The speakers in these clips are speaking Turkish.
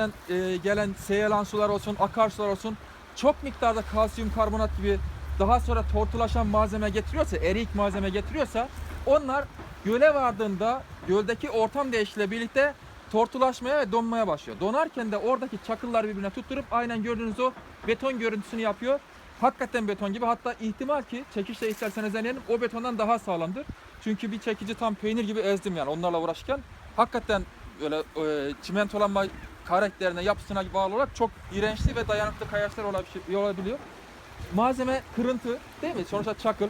Antep'ten e, gelen seyalan sular olsun, akarsular olsun çok miktarda kalsiyum karbonat gibi daha sonra tortulaşan malzeme getiriyorsa, erik malzeme getiriyorsa onlar göle vardığında göldeki ortam değişikliğiyle birlikte tortulaşmaya ve donmaya başlıyor. Donarken de oradaki çakıllar birbirine tutturup aynen gördüğünüz o beton görüntüsünü yapıyor. Hakikaten beton gibi hatta ihtimal ki çekişle isterseniz deneyelim o betondan daha sağlamdır. Çünkü bir çekici tam peynir gibi ezdim yani onlarla uğraşırken. Hakikaten öyle e, çimentolanma karakterine, yapısına bağlı olarak çok iğrençli ve dayanıklı kayaçlar olabi- olabiliyor. Malzeme kırıntı değil mi? Sonuçta çakıl.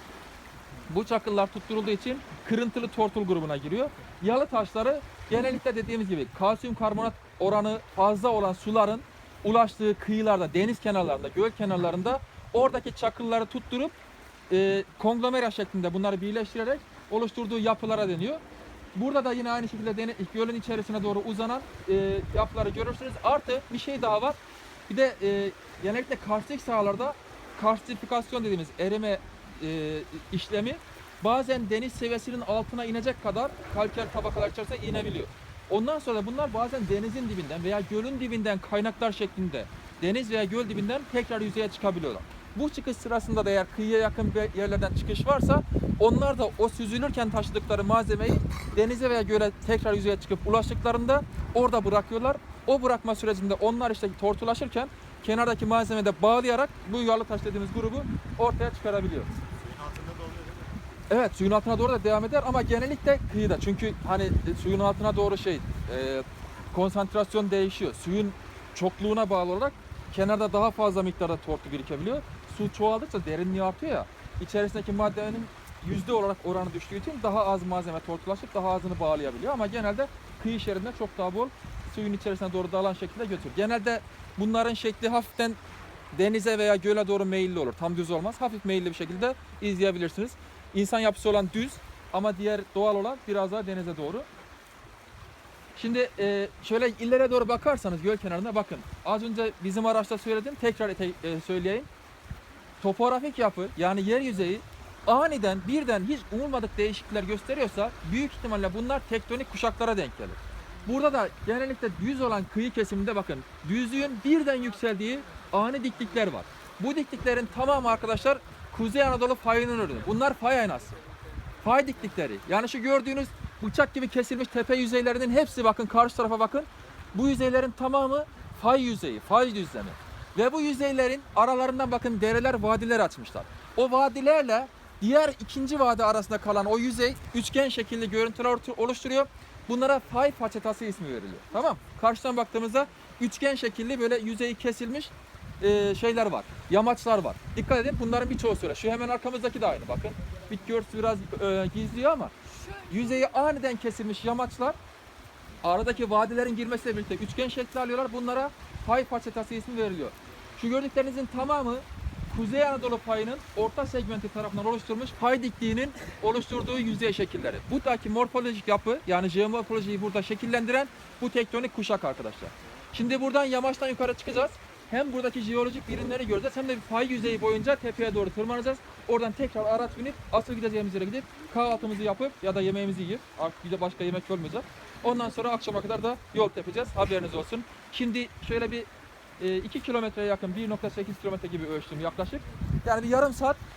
Bu çakıllar tutturulduğu için kırıntılı tortul grubuna giriyor. Yalı taşları genellikle dediğimiz gibi kalsiyum karbonat oranı fazla olan suların ulaştığı kıyılarda, deniz kenarlarında, göl kenarlarında oradaki çakılları tutturup e, konglomera şeklinde bunları birleştirerek oluşturduğu yapılara deniyor. Burada da yine aynı şekilde deni- gölün içerisine doğru uzanan e, yapıları görürsünüz. Artı bir şey daha var. Bir de e, genellikle karstik sahalarda karstifikasyon dediğimiz erime e, işlemi bazen deniz seviyesinin altına inecek kadar kalker tabakalar içerisine inebiliyor. Ondan sonra bunlar bazen denizin dibinden veya gölün dibinden kaynaklar şeklinde deniz veya göl dibinden tekrar yüzeye çıkabiliyorlar. Bu çıkış sırasında da eğer kıyıya yakın bir yerlerden çıkış varsa onlar da o süzülürken taşıdıkları malzemeyi denize veya göle tekrar yüzeye çıkıp ulaştıklarında orada bırakıyorlar. O bırakma sürecinde onlar işte tortulaşırken kenardaki malzemeyi de bağlayarak bu yuvarlı taş dediğimiz grubu ortaya çıkarabiliyor. Evet suyun altına doğru da devam eder ama genellikle kıyıda. Çünkü hani suyun altına doğru şey e, konsantrasyon değişiyor. Suyun çokluğuna bağlı olarak kenarda daha fazla miktarda tortu birikebiliyor. Su çoğaldıkça derinliği artıyor ya. İçerisindeki maddenin yüzde olarak oranı düştüğü için daha az malzeme tortulaşıp daha azını bağlayabiliyor. Ama genelde kıyı şeridinde çok daha bol suyun içerisine doğru dalan şekilde götürür. Genelde bunların şekli hafiften denize veya göle doğru meyilli olur. Tam düz olmaz. Hafif meyilli bir şekilde izleyebilirsiniz. İnsan yapısı olan düz ama diğer doğal olan biraz daha denize doğru. Şimdi e, şöyle illere doğru bakarsanız göl kenarına bakın. Az önce bizim araçta söyledim. Tekrar ete- e, söyleyeyim. Topografik yapı yani yer yüzeyi aniden birden hiç umulmadık değişiklikler gösteriyorsa büyük ihtimalle bunlar tektonik kuşaklara denk gelir. Burada da genellikle düz olan kıyı kesiminde bakın düzlüğün birden yükseldiği ani diklikler var. Bu dikliklerin tamamı arkadaşlar Kuzey Anadolu fayının ürünü. Bunlar fay aynası. Fay diklikleri. Yani şu gördüğünüz bıçak gibi kesilmiş tepe yüzeylerinin hepsi bakın karşı tarafa bakın. Bu yüzeylerin tamamı fay yüzeyi, fay düzlemi. Ve bu yüzeylerin aralarından bakın dereler, vadiler açmışlar. O vadilerle diğer ikinci vadi arasında kalan o yüzey üçgen şekilli görüntüler oluşturuyor. Bunlara fay façetası ismi veriliyor. Tamam. Karşıdan baktığımızda üçgen şekilli böyle yüzeyi kesilmiş e, şeyler var. Yamaçlar var. Dikkat edin bunların birçoğu söyle. Şu hemen arkamızdaki de aynı bakın. Bitki örtüsü biraz e, gizliyor ama yüzeyi aniden kesilmiş yamaçlar aradaki vadilerin girmesiyle birlikte üçgen şekli alıyorlar. Bunlara pay façetası ismi veriliyor. Şu gördüklerinizin tamamı Kuzey Anadolu payının orta segmenti tarafından oluşturulmuş pay dikliğinin oluşturduğu yüzey şekilleri. Buradaki morfolojik yapı yani jeomorfolojiyi burada şekillendiren bu tektonik kuşak arkadaşlar. Şimdi buradan yamaçtan yukarı çıkacağız. Hem buradaki jeolojik birimleri göreceğiz hem de bir pay yüzeyi boyunca tepeye doğru tırmanacağız. Oradan tekrar araç binip asıl gideceğimiz yere gidip kahvaltımızı yapıp ya da yemeğimizi yiyip artık bir de başka yemek olmayacak. Ondan sonra akşama kadar da yol tepeceğiz. Haberiniz olsun. Şimdi şöyle bir 2 kilometreye yakın 1.8 kilometre gibi ölçtüm yaklaşık. Yani bir yarım saat